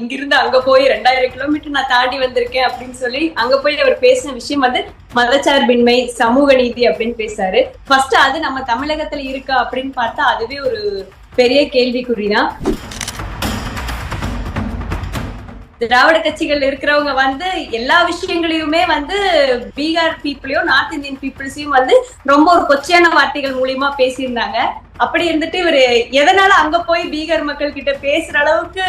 இங்கிருந்து அங்க போய் ரெண்டாயிரம் கிலோமீட்டர் நான் தாண்டி வந்திருக்கேன் அப்படின்னு சொல்லி அங்க போய் அவர் பேசின விஷயம் வந்து மதச்சார்பின்மை சமூக நீதி அப்படின்னு பேசாரு ஃபர்ஸ்ட் அது நம்ம தமிழகத்துல இருக்கா அப்படின்னு பார்த்தா அதுவே ஒரு பெரிய கேள்விக்குறிதான். திராவிட கட்சிகள் இருக்கிறவங்க வந்து எல்லா விஷயங்களையுமே வந்து பீகார் பீப்புளையும் நார்த் இந்தியன் பீப்புள்ஸையும் வந்து ரொம்ப ஒரு கொச்சையான வார்த்தைகள் மூலியமா பேசியிருந்தாங்க. அப்படி இருந்துட்டு இவரு எதனால அங்க போய் பீகார் மக்கள் கிட்ட பேசுற அளவுக்கு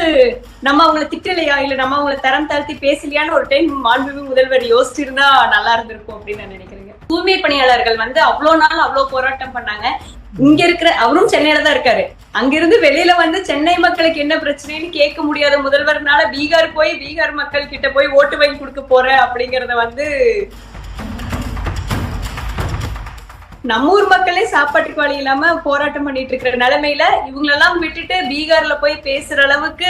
நம்ம அவங்களை திட்டலையா? இல்ல நம்ம அவங்களை தரம் தாழ்த்தி பேசலையான்னு ஒரு டைம் மாண்புமிகு முதல்வர் யோசிச்சிருந்தா நல்லா இருந்திருக்கும் அப்படின்னு நான் நினைக்கிறேங்க. தூய்மை பணியாளர்கள் வந்து அவ்வளவு நாள் அவ்வளவு போராட்டம் பண்ணாங்க. இங்க இருக்கிற அவரும் சென்னையில தான் இருக்காரு. அங்கிருந்து வெளியில வந்து சென்னை மக்களுக்கு என்ன பிரச்சனைன்னு கேட்க முடியாத முதல்வர்னால பீகார் போய் பீகார் மக்கள் கிட்ட போய் ஓட்டு வாங்கி கொடுக்க போற அப்படிங்கறத வந்து நம்ம ஊர் மக்களே சாப்பாட்டுக்கு வழி இல்லாம போராட்டம் பண்ணிட்டு இருக்கிற நிலைமையில இவங்களெல்லாம் விட்டுட்டு பீகார்ல போய் பேசுற அளவுக்கு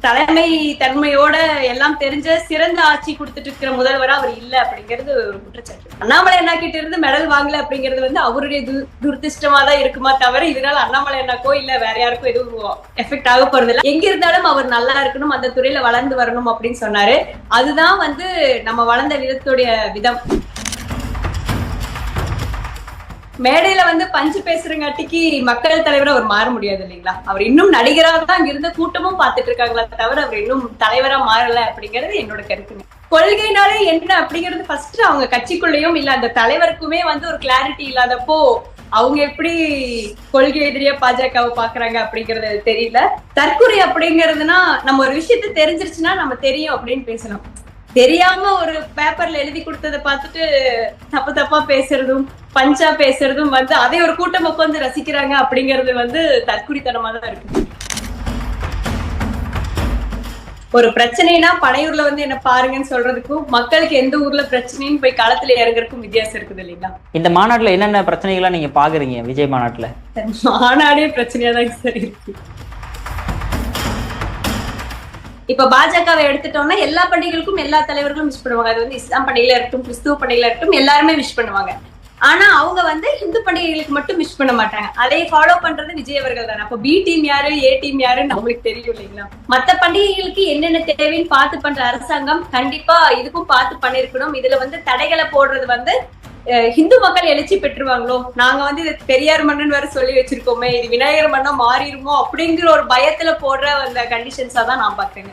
தலைமை தன்மையோட எல்லாம் தெரிஞ்ச சிறந்த ஆட்சி கொடுத்துட்டு இருக்கிற முதல்வரா அவர் இல்ல அப்படிங்கிறது ஒரு குற்றச்சாட்டு. அண்ணாமலை அண்ணா கிட்ட இருந்து மெடல் வாங்கல அப்படிங்கிறது வந்து அவருடைய து- துர்திஷ்டமா தான் இருக்குமா தவிர இதனால அண்ணாமலை அண்ணாக்கோ இல்ல வேற யாருக்கும் எதுவும் எஃபெக்ட் ஆக போறது இல்லை எங்க இருந்தாலும் அவர் நல்லா இருக்கணும் அந்த துறையில வளர்ந்து வரணும் அப்படின்னு சொன்னாரு. அதுதான் வந்து நம்ம வளர்ந்த விதத்துடைய விதம். மேடையில வந்து பஞ்சு பேசுறங்காட்டிக்கு மக்கள் தலைவரா அவர் மாற முடியாது இல்லைங்களா? அவர் இன்னும் நடிகராக தான் அங்க இருந்த கூட்டமும் பார்த்துட்டு இருக்காங்களா தவிர அவர் இன்னும் தலைவரா மாறல அப்படிங்கிறது என்னோட கருத்துங்க கொள்கைனாலே என்ன அப்படிங்கிறது ஃபர்ஸ்ட் அவங்க கட்சிக்குள்ளேயும் இல்ல அந்த தலைவருக்குமே வந்து ஒரு கிளாரிட்டி இல்லாதப்போ அவங்க எப்படி கொள்கை எதிரியா பாஜகவை பாக்குறாங்க அப்படிங்கறது தெரியல. தற்கொலை அப்படிங்கிறதுனா நம்ம ஒரு விஷயத்த தெரிஞ்சிருச்சுன்னா நம்ம தெரியும் அப்படின்னு பேசணும் தெரியாம ஒரு பேப்பர்ல எழுதி கொடுத்ததை பார்த்துட்டு தப்பு தப்பா பேசுறதும் பஞ்சா பேசுறதும் வந்து அதை ஒரு கூட்டம் உட்காந்து ரசிக்கிறாங்க அப்படிங்கிறது வந்து தற்குறித்தனமா தான் இருக்கு. ஒரு பிரச்சனைனா பனையூர்ல வந்து என்ன பாருங்கன்னு சொல்றதுக்கும் மக்களுக்கு எந்த ஊர்ல பிரச்சனைன்னு போய் களத்துல இறங்குறதுக்கும் வித்தியாசம் இருக்குது இல்லைங்களா? இந்த மாநாட்டுல என்னென்ன பிரச்சனைகள்லாம் நீங்க பாக்குறீங்க விஜய் மாநாட்டுல? மாநாடே பிரச்சனையா தான் சார் இருக்கு. இப்ப பாஜகவை எடுத்துட்டோம்னா எல்லா பண்டிகைகளுக்கும் எல்லா தலைவர்களும் விஷ் பண்ணுவாங்க. அது வந்து இஸ்லாம் பண்டிகையில இருக்கட்டும் கிறிஸ்துவ பண்டிகையில இருக்கட்டும் எல்லாருமே விஷ் பண்ணுவாங்க. ஆனா அவங்க வந்து இந்து பண்டிகைகளுக்கு மட்டும் மிஸ் பண்ண மாட்டாங்க. அதை ஃபாலோ பண்றது விஜய் அவர்கள் தானே. அப்ப பி டீம் யாரு ஏ டீம் யாருன்னு நம்மளுக்கு தெரியும் இல்லைங்களா? மத்த பண்டிகைகளுக்கு என்னென்ன தேவைன்னு பார்த்து பண்ற அரசாங்கம் கண்டிப்பா இதுக்கும் பார்த்து பண்ணிருக்கணும் இதுல வந்து தடைகளை போடுறது வந்து அஹ், ஹிந்து மக்கள் எழுச்சி பெற்றுவாங்களோ? நாங்க வந்து இது பெரியார் மன்னன் வேற சொல்லி வச்சிருக்கோமே. இது விநாயகர் மன்னம் மாறிடுமோ? அப்படிங்கிற ஒரு பயத்துல போடுற அந்த கண்டிஷன்ஸா தான் நான் பாக்குறேங்க